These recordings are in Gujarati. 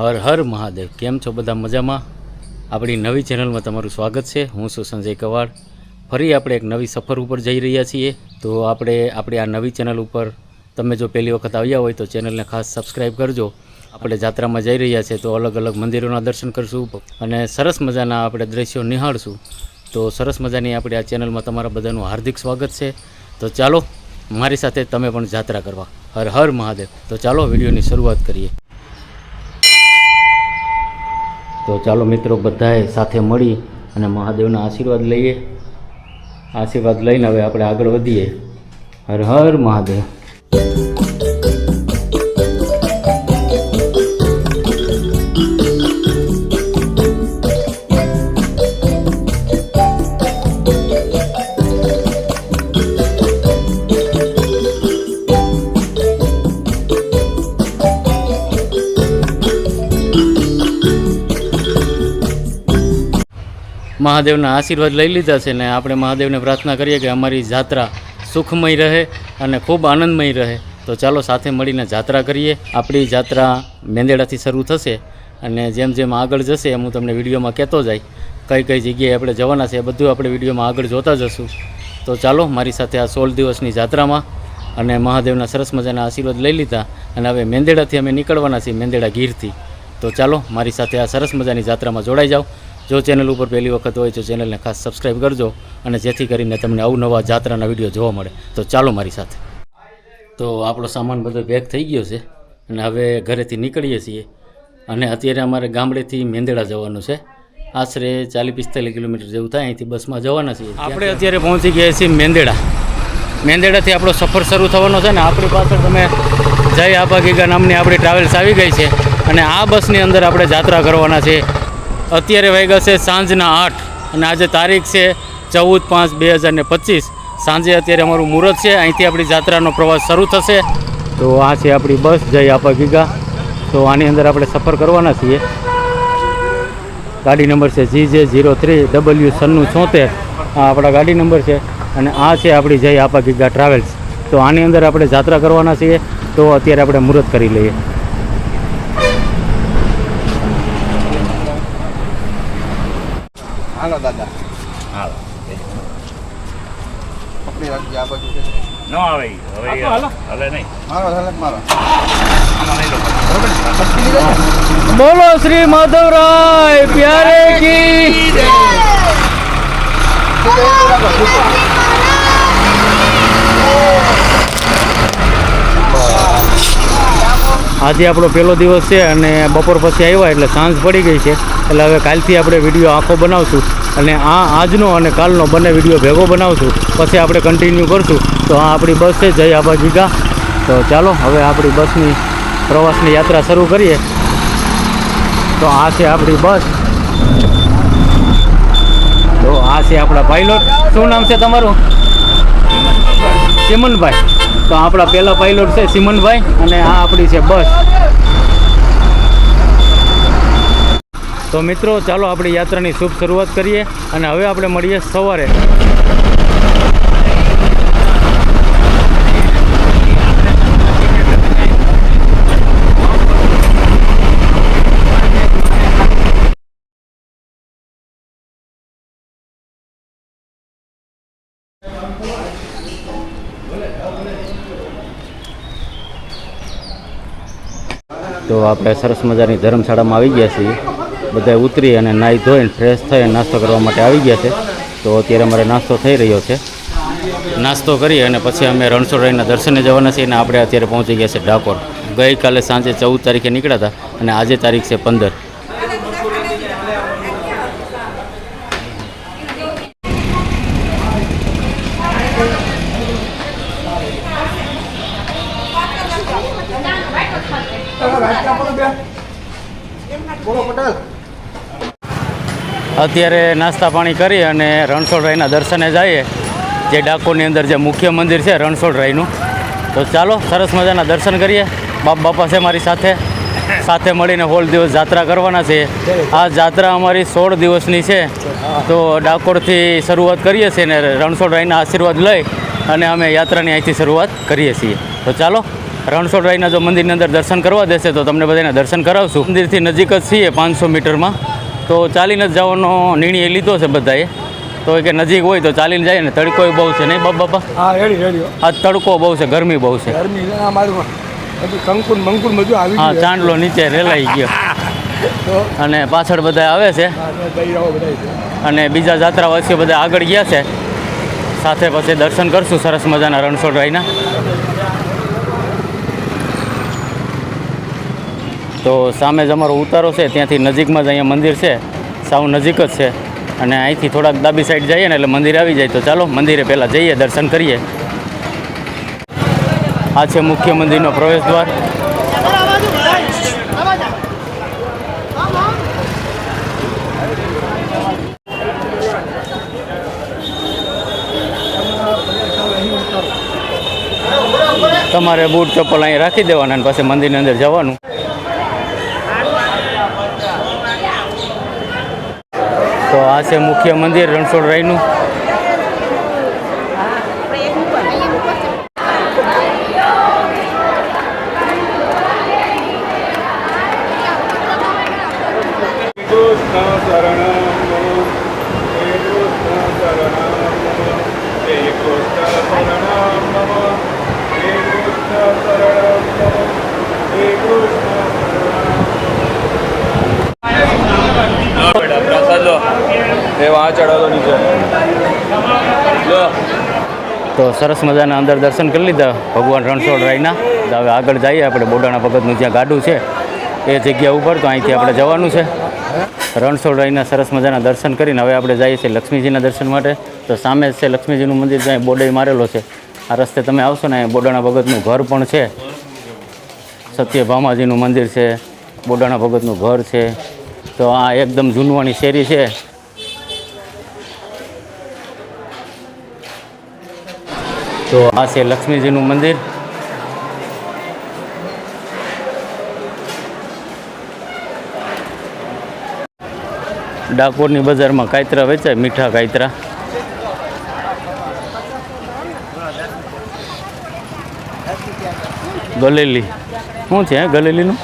હર હર મહાદેવ. કેમ છો બધા મજામાં? આપણી નવી ચેનલમાં તમારું સ્વાગત છે. હું છું સંજય કવાડ. ફરી આપણે એક નવી સફર ઉપર જઈ રહ્યા છીએ. તો આપણે, આપણી આ નવી ચેનલ ઉપર તમે જો પહેલી વખત આવ્યા હોય તો ચેનલને ખાસ સબસ્ક્રાઈબ કરજો. આપણે જાત્રામાં જઈ રહ્યા છીએ તો અલગ અલગ મંદિરોના દર્શન કરશું અને સરસ મજાના આપણે દ્રશ્યો નિહાળશું. તો સરસ મજાની આપણી આ ચેનલમાં તમારા બધાનું હાર્દિક સ્વાગત છે. તો ચાલો, મારી સાથે તમે પણ જાત્રા કરવા. હર હર મહાદેવ. તો ચાલો વિડીયોની શરૂઆત કરીએ. તો ચાલો મિત્રો બધાએ સાથે મળી અને મહાદેવના આશીર્વાદ લઈએ. આશીર્વાદ લઈને હવે આપણે આગળ વધીએ. હર હર મહાદેવ. મહાદેવના આશીર્વાદ લઈ લીધા છે ને આપણે મહાદેવને પ્રાર્થના કરીએ કે અમારી જાત્રા સુખમય રહે અને ખૂબ આનંદમય રહે. તો ચાલો સાથે મળીને જાત્રા કરીએ. આપણી જાત્રા મેંદેડાથી શરૂ થશે અને જેમ જેમ આગળ જશે એમ હું તમને વિડીયોમાં કહેતો જાય. કઈ કઈ જગ્યાએ આપણે જવાના છે એ બધું આપણે વિડીયોમાં આગળ જોતા જશું. તો ચાલો મારી સાથે આ સોળ દિવસની જાત્રામાં અને મહાદેવના સરસ મજાના આશીર્વાદ લઈ લીધા અને હવે મેંદેડાથી અમે નીકળવાના છીએ, મેંદેડા ગીરથી. તો ચાલો મારી સાથે આ સરસ મજાની જાત્રામાં જોડાઈ જાઓ. જો ચેનલ ઉપર પહેલી વખત હોય તો ચેનલને ખાસ સબસ્ક્રાઈબ કરજો અને જેથી કરીને તમને અવનવા જાત્રાના વીડિયો જોવા મળે. તો ચાલો મારી સાથે. તો આપણો સામાન બધો પેક થઈ ગયો છે અને હવે ઘરેથી નીકળીએ છીએ. અને અત્યારે અમારે ગામડેથી મેંદેડા જવાનું છે. આશરે ચાલીસ પિસ્તાલીસ કિલોમીટર જેવું થાય અહીંથી બસમાં જવાના છીએ. આપણે અત્યારે પહોંચી ગયા છીએ મેંદેડા. મેંદેડાથી આપણો સફર શરૂ થવાનો છે ને આપણી પાછળ તમે જય આબા ગીગા નામની આપણી ટ્રાવેલ્સ આવી ગઈ છે. અને આ બસની અંદર આપણે જાત્રા કરવાના છે અત્યારે વાગ્યા છે સાંજના આઠ અને આજે તારીખ છે ચૌદ પાંચ બે હજાર ને પચીસ. સાંજે અત્યારે અમારું મુહૂર્ત છે. અહીંથી આપણી જાત્રાનો પ્રવાસ શરૂ થશે. તો આ છે આપણી બસ જઈ આપા ગીગા. તો આની અંદર આપણે સફર કરવાના છીએ. ગાડી નંબર છે જી જે ઝીરો થ્રી ડબલ્યુ સન્નું છોતેર. આ આપણા ગાડી નંબર છે અને આ છે આપણી જય આપા ગીગા ટ્રાવેલ્સ. તો આની અંદર આપણે જાત્રા કરવાના છીએ. તો અત્યારે આપણે મુહૂર્ત કરી લઈએ. હાલો દાદા. હાલો. પકડી રાખજે આ બાજુ છે. ન. આવે. હવે હલે નહીં. મારો. હલક મારો? બોલો શ્રી માધવરાય પ્યારે કી. આજે આપણો પહેલો દિવસ છે અને બપોર પછી આવ્યા એટલે સાંજ પડી ગઈ છે. એટલે હવે કાલથી આપણે વીડિયો આખો બનાવશું અને આ આજનો અને કાલનો બંને વીડિયો ભેગો બનાવશું. પછી આપણે કન્ટિન્યુ કરશું. તો આ આપણી બસ છે જય આબા ગીગા તો ચાલો, હવે આપણી બસની પ્રવાસની યાત્રા શરૂ કરીએ. તો આ છે આપણી બસ. તો આ છે આપણા પાયલોટ શું નામ છે તમારું? સિમનભાઈ. તો આપણા પહેલા પાયલોટ છે સિમનભાઈ અને આ આપણી છે બસ. તો મિત્રો, ચાલો આપણી યાત્રાની શુભ શરૂઆત કરીએ અને હવે આપણે મળીએ સવારે. તો આપણે સરસ મજાની ધર્મશાળામાં આવી ગયા છીએ. બધા ઉતરી અને નાહી ધોઈને ફ્રેશ થઈને નાસ્તો કરવા માટે આવી ગયા છે. તો અત્યારે અમારે નાસ્તો થઈ રહ્યો છે. નાસ્તો કરી અને પછી અમે રણછોડરાયના દર્શને જવાના છીએ અને આપણે અત્યારે પહોંચી ગયા છે ડાકોર. ગઈકાલે સાંજે ચૌદ તારીખે નીકળ્યા હતા અને આજે તારીખ છે પંદર. બોલો પટેલ. અત્યારે નાસ્તા પાણી કરી અને રણછોડરાયના દર્શને જઈએ. જે ડાકોરની અંદર જે મુખ્ય મંદિર છે રણછોડરાયનું. તો ચાલો, સરસ મજાના દર્શન કરીએ. બાપ બાપા છે મારી સાથે. સાથે મળીને હોળ દિવસ જાત્રા કરવાના છે. આ જાત્રા અમારી સોળ દિવસની છે. તો ડાકોરથી શરૂઆત કરીએ છીએ ને રણછોડરાયના આશીર્વાદ લઈ અને અમે યાત્રાની અહીંથી શરૂઆત કરીએ છીએ. તો ચાલો, રણછોડરાયના જો મંદિરની અંદર દર્શન કરવા દેશે તો તમને બધાને દર્શન કરાવશું. મંદિરથી નજીક જ છીએ પાંચસો મીટરમાં. તો ચાલીને જ જવાનો નિર્ણય લીધો છે બધાએ. તો કે નજીક હોય તો ચાલીને જાય ને તડકો બહુ છે નહીં બાપ બાપા? હા રેડી રેડી. આ તડકો બહુ છે ગરમી બહુ છે. ગરમી છે બધું કંકુન મંકુન બધું આવી હા ચાંદલો નીચે રેલાઈ ગયો. અને પાછળ બધા આવે છે. અને બીજા જાત્રાવાસીઓ બધા આગળ ગયા છે. સાથે પછી દર્શન કરશું સરસ મજાના રણછોડરાયના. તો સામે જ અમારો ઉતારો છે, ત્યાંથી નજીકમાં જ અહીંયા મંદિર છે. સાવ નજીક જ છે. અને અહીંથી થોડાક ડાબી સાઈડ જઈએ ને એટલે મંદિર આવી જાય. તો ચાલો, મંદિરે પહેલાં જઈએ, દર્શન કરીએ. આ છે મુખ્ય મંદિરનો પ્રવેશ દ્વાર તમારે બૂટ ચપ્પલ અહીં રાખી દેવાના અને પછી મંદિરની અંદર જવાનું. તો આ છે મુખ્ય મંદિર રણછોડરાયનું કૃષ્ણ શરણમ મમ. હે કૃષ્ણ શરણમ મમ. હે કૃષ્ણ શરણમ મમ. હે કૃષ્ણ શરણમ મમ. હે કૃષ્ણ પ્રસાદ લો તો સરસ મજાના અંદર દર્શન કરી લીધા. ભગવાન રણછોડરાયના તો હવે આગળ જઈએ આપણે બોડાણા ભગતનું જ્યાં ગાડું છે, એ જગ્યા ઉપર, તો અહીંથી આપણે જવાનું છે. રણછોડ રાયના સરસ મજાના દર્શન કરીને હવે આપણે જઈએ છીએ લક્ષ્મીજીના દર્શન માટે. તો સામે છે લક્ષ્મીજીનું મંદિર ત્યાં બોડે મારેલો છે. આ રસ્તે તમે આવશો ને બોડાણા ભગતનું ઘર પણ છે. સત્યભામાજીનું મંદિર છે બોડાણા ભગતનું ઘર છે. તો આ એકદમ જૂનવાણી શેરી છે. તો આ છે લક્ષ્મીજીનું મંદિર. ડાકોરની બજારમાં કાયતરા વેચાય મીઠા કાયતરા. ગલેલી. શું છે હે ગલેલીનું?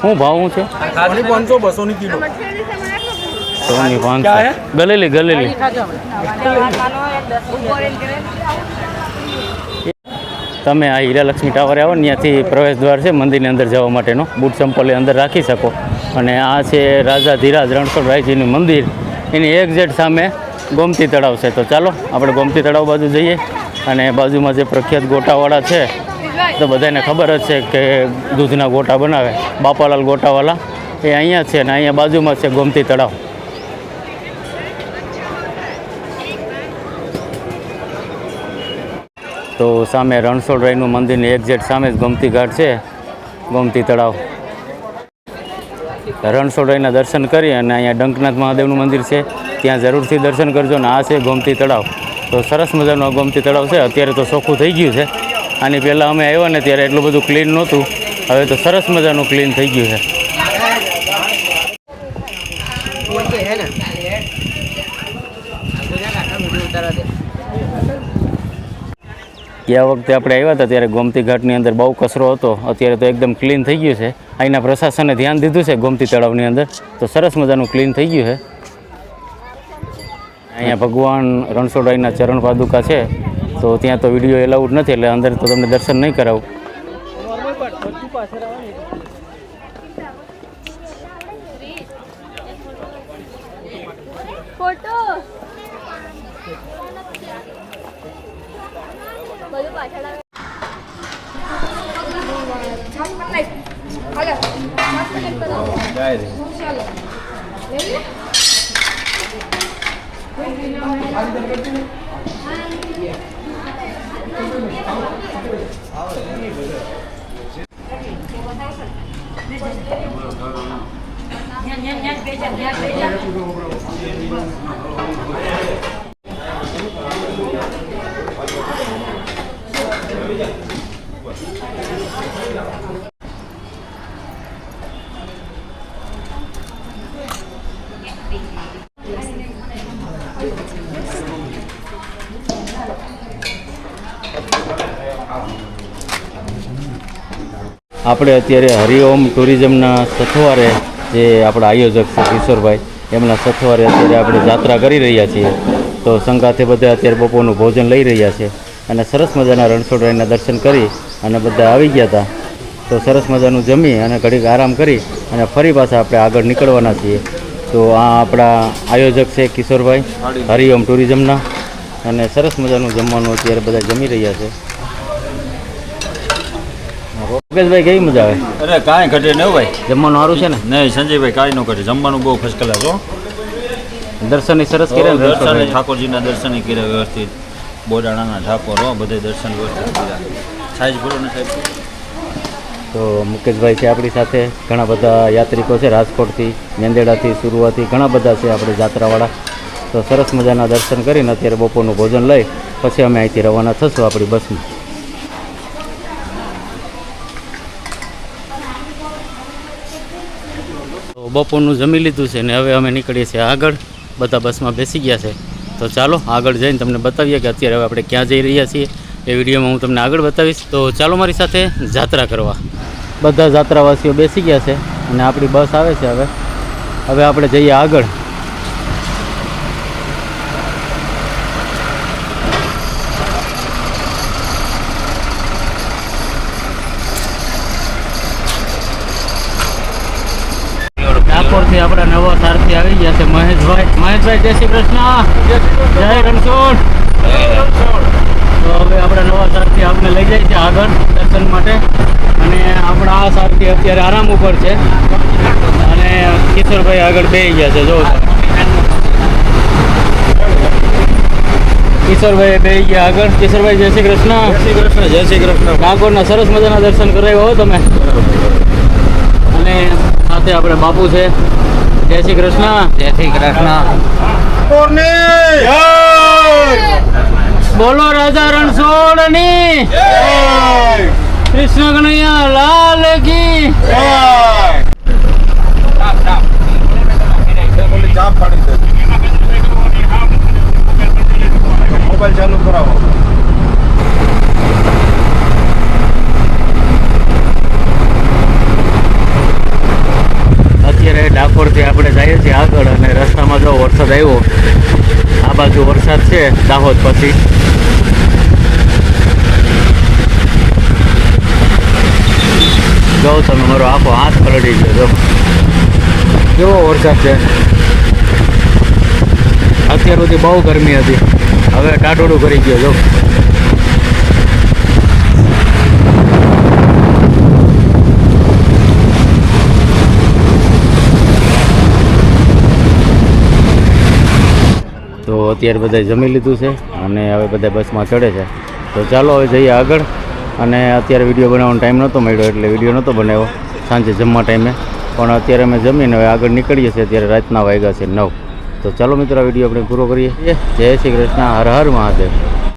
શું ભાવ શું છે? પાંચસો બસો ની કિલો. સોની પાંચસો? ગલેલી ગલેલી. તમે આ હીરાલક્ષ્મી ટાવરે આવો ને ત્યાંથી પ્રવેશ દ્વાર છે મંદિરની અંદર જવા માટેનો. બૂટ ચંપલ અંદર રાખી શકો. અને આ છે રાજા ધીરાજ રણછોડરાયજીનું મંદિર. એની એક્ઝેટ સામે ગોમતી તળાવ છે. તો ચાલો આપણે ગોમતી તળાવ બાજુ જઈએ. અને બાજુમાં જે પ્રખ્યાત ગોટાવાળા છે તો બધાને ખબર જ છે કે દૂધના ગોટા બનાવે. બાપાલાલ ગોટાવાળા એ અહીંયા છે અને અહીંયા બાજુમાં છે ગોમતી તળાવ. તો સામે રણછોડરાયનું મંદિરની એક્ઝેક્ટ સામે જ ગોમતી ઘાટ છે. ગોમતી તળાવ. રણછોડરાયના દર્શન કરી અને અહીંયા ડંકનાથ મહાદેવનું મંદિર છે. ત્યાં જરૂરથી દર્શન કરજો ને આ છે ગોમતી તળાવ. તો સરસ મજાનું ગોમતી તળાવ છે. અત્યારે તો ચોખ્ખું થઈ ગયું છે. આની પહેલાં અમે આવ્યા ને ત્યારે એટલું બધું ક્લીન નહોતું. હવે તો સરસ મજાનું ક્લીન થઈ ગયું છે. ગયા વખતે આપણે આવ્યા હતા ત્યારે ગોમતી ઘાટની અંદર બહુ કચરો હતો. અત્યારે તો એકદમ ક્લીન થઈ ગયું છે. અહીંના પ્રશાસને ધ્યાન દીધું છે ગોમતી તળાવની અંદર. તો સરસ મજાનું ક્લીન થઈ ગયું છે. અહીંયા ભગવાન રણછોડરાયના ચરણ પાદુકા છે. તો ત્યાં તો વીડિયો એલાઉડ નથી, એટલે અંદર તો તમને દર્શન નહીં કરાવું. Photo Nyan, nyan, nyan, beja, nyan, beja. આપણે અત્યારે હરિઓમ ટુરિઝમના સથવારે જે આપણા આયોજક છે કિશોરભાઈ, એમના સથવારે અત્યારે આપણે જાત્રા કરી રહ્યા છીએ. તો સંગાથે બધા અત્યારે બપોરનું ભોજન લઈ રહ્યા છે. અને સરસ મજાના રણછોડરાયના દર્શન કરી અને બધા આવી ગયા હતા. તો સરસ મજાનું જમી અને ઘડીક આરામ કરી અને ફરી પાછા આપણે આગળ નીકળવાના છીએ. તો આ આપણા આયોજક છે કિશોરભાઈ હરિઓમ ટુરિઝમના. અને સરસ મજાનું જમવાનું અત્યારે બધા જમી રહ્યા છે. યોગેશભાઈ કેવી મજા આવે? અરે કાંઈ ઘટે નહીં ભાઈ. જમવાનું સારું છે ને? નહીં સંજયભાઈ કાંઈ ન ઘટે. જમવાનું બહુ ફર્સ્ટ ક્લાસ હો. દર્શન સરસ કર્યા દર્શન? ઠાકોરજીના દર્શન કર્યા વ્યવસ્થિત. બોડાણાના હો બધે દર્શન વ્યવસ્થિત કર્યા બોલો ને સાહેબ. તો મુકેશભાઈ છે આપણી સાથે. ઘણા બધા યાત્રિકો છે રાજકોટથી, મેંદેડાથી, સુરવાથી, ઘણા બધા છે આપણે જાત્રાવાળા. તો સરસ મજાના દર્શન કરીને અત્યારે બપોરનું ભોજન લઈ, પછી અમે અહીંથી રવાના થશું આપણી બસમાં. બપોરનું જમી લીધું છે ને હવે અમે નીકળીએ છીએ આગળ. બધા બસમાં બેસી ગયા છે. તો ચાલો, આગળ જઈને તમને બતાવીએ કે અત્યારે હવે આપણે ક્યાં જઈ રહ્યા છીએ. એ વિડીયોમાં હું તમને આગળ બતાવીશ. તો ચાલો મારી સાથે જાત્રા કરવા. બધા જાત્રાવાસીઓ બેસી ગયા છે અને આપણી બસ આવે છે હવે. હવે આપણે જઈએ આગળ. ડાકોરથી આપણા નવા સારથી આવી ગયા છે. મહેશભાઈ મહેશભાઈ જય શ્રી કૃષ્ણ. જય રણછોડ. તો હવે આપણા નવા સારથી આપણે લઈ જાય છે આગળ દર્શન માટે. અને આપણા આ સારથી અત્યારે આરામ ઉપર છે. અને કિશોરભાઈ આગળ બે ગયા છે. જો. કિશોરભાઈ બે ગયા આગળ. કિશોરભાઈ જય શ્રી કૃષ્ણ. જય શ્રી કૃષ્ણ જય શ્રી કૃષ્ણ. ડાકોરના સરસ મજાના દર્શન કરાવ્યા હો તમે. અને સાથે આપણે બાપુ છે. જય શ્રી કૃષ્ણ. જય શ્રી કૃષ્ણ. બોલો રાજા રણછોડની. કૃષ્ણ કનૈયા લાલ કી. મોબાઈલ ચાલુ કરાવો. અત્યારે ડાકોરથી આપણે જઈએ છીએ આગળ અને રસ્તામાં જો વરસાદ આવ્યો, આ બાજુ વરસાદ છે દાહોદ પછી. જો તમે મારો આખો હાથ પલળી ગયો કેવો વરસાદ છે? અત્યાર સુધી બહુ ગરમી હતી. હવે ટાટોડું કરી ગયો, જો તો અત્યારે બધા જમી લીધું છે અને હવે બધા બસમાં ચડે છે. તો ચાલો હવે જઈએ આગળ. અને અત્યારે વીડિયો બનાવવાનો ટાઈમ નહોતો મળ્યો એટલે વીડિયો નહોતો બનાવ્યો સાંજે જમવા ટાઈમે. પણ અત્યારે અમે જમીને હવે આગળ નીકળીએ છીએ. અત્યારે રાતના વાગ્યા છે નવ. તો ચાલો મિત્રો, આ વીડિયો આપણે પૂરો કરીએ. જય શ્રી કૃષ્ણ. હર હર મહાદેવ.